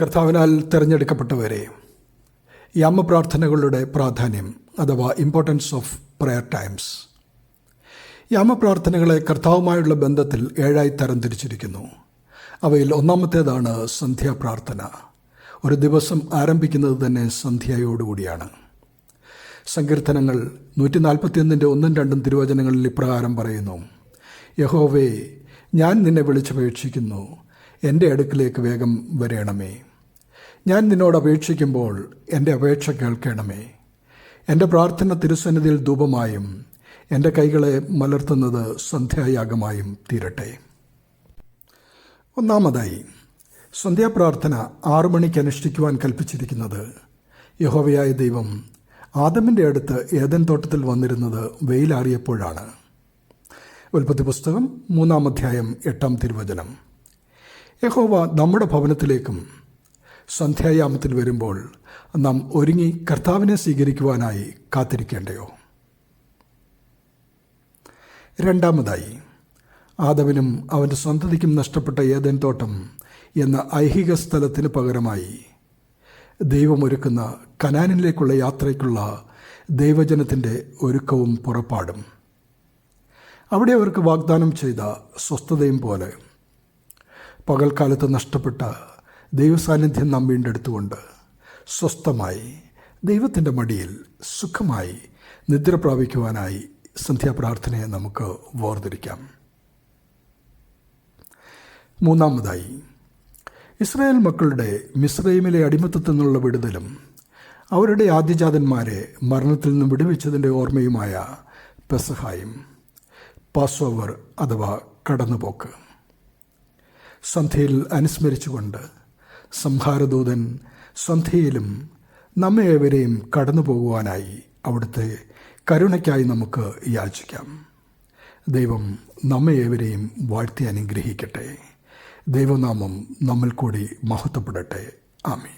കർത്താവിനാൽ തിരഞ്ഞെടുക്കപ്പെട്ടവരെ യാമപ്രാർത്ഥനകളുടെ പ്രാധാന്യം അഥവാ ഇമ്പോർട്ടൻസ് ഓഫ് പ്രയർ ടൈംസ് യാമപ്രാർത്ഥനകളെ കർത്താവുമായുള്ള ബന്ധത്തിൽ ഏഴായി തരം തിരിച്ചിരിക്കുന്നു അവയിൽ ഒന്നാമത്തേതാണ് സന്ധ്യാപ്രാർത്ഥന ഒരു ദിവസം ആരംഭിക്കുന്നത് തന്നെ സന്ധ്യയോടുകൂടിയാണ്. സങ്കീർത്തനങ്ങൾ നൂറ്റി നാൽപ്പത്തിയൊന്നിന്റെ ഒന്നും രണ്ടും തിരുവചനങ്ങളിൽ ഇപ്രകാരം പറയുന്നു. യഹോവേ ഞാൻ നിന്നെ വിളിച്ചപേക്ഷിക്കുന്നു. എന്റെ അടുക്കിലേക്ക് വേഗം വരേണമേ. ഞാൻ നിന്നോട് അപേക്ഷിക്കുമ്പോൾ എന്റെ അപേക്ഷ കേൾക്കണമേ. എന്റെ പ്രാർത്ഥന തിരുസന്നിധിയിൽ ധൂപമായും എന്റെ കൈകളെ മലർത്തുന്നത് സന്ധ്യായാഗമായും തീരട്ടെ. ഒന്നാമതായി സന്ധ്യാപ്രാർത്ഥന ആറു മണിക്ക് അനുഷ്ഠിക്കുവാൻ കൽപ്പിച്ചിരിക്കുന്നത് യഹോവയായ ദൈവം ആദമിന്റെ അടുത്ത് ഏതൻ തോട്ടത്തിൽ വന്നിരുന്നത് വെയിലാറിയപ്പോഴാണ്. ഉൽപ്പത്തി പുസ്തകം മൂന്നാം അധ്യായം എട്ടാം തിരുവചനം. യഹോവ നമ്മുടെ ഭവനത്തിലേക്കും സന്ധ്യായാമത്തിൽ വരുമ്പോൾ നാം ഒരുങ്ങി കർത്താവിനെ സ്വീകരിക്കുവാനായി കാത്തിരിക്കേണ്ടയോ? രണ്ടാമതായി ആദവിനും അവന്റെ സന്തതിക്കും നഷ്ടപ്പെട്ട ഏതൻ തോട്ടം എന്ന ഐഹിക സ്ഥലത്തിന് പകരമായി ദൈവമൊരുക്കുന്ന കനാനിലേക്കുള്ള യാത്രയ്ക്കുള്ള ദൈവജനത്തിന്റെ ഒരുക്കവും പുറപ്പാടും. അവിടെ അവർക്ക് വാഗ്ദാനം ചെയ്ത സ്വസ്ഥതയും പോലെ പകൽക്കാലത്ത് നഷ്ടപ്പെട്ട ദൈവസാന്നിധ്യം നാം വീണ്ടെടുത്തുകൊണ്ട് സ്വസ്ഥമായി ദൈവത്തിന്റെ മടിയിൽ സുഖമായി നിദ്ര പ്രാപിക്കുവാനായി സന്ധ്യാപ്രാർത്ഥനയെ നമുക്ക് വേർതിരിക്കാം. മൂന്നാമതായി ഇസ്രായേൽ മക്കളുടെ മിസ്രൈമിലെ അടിമത്തത്തിൽ നിന്നുള്ള വിടുതലും അവരുടെ ആദ്യജാതന്മാരെ മരണത്തിൽ നിന്നും വിടുവിച്ചതിന്റെ ഓർമ്മയുമായ പെസഹായും പാസ് ഓവർ അഥവാ കടന്നുപോക്ക്. സന്ധ്യയിൽ അനുസ്മരിച്ചുകൊണ്ട് സംഹാരദൂതൻ സന്ധ്യയിലും നമ്മെ ഏവരെയും കടന്നു പോകുവാനായി അവിടുത്തെ കരുണയ്ക്കായി നമുക്ക് യാചിക്കാം ദൈവം നമ്മെ ഏവരെയും വാഴ്ത്തി അനുഗ്രഹിക്കട്ടെ. ദൈവനാമം നമ്മൾ കൂടി മഹത്വപ്പെടട്ടെ. ആമീൻ.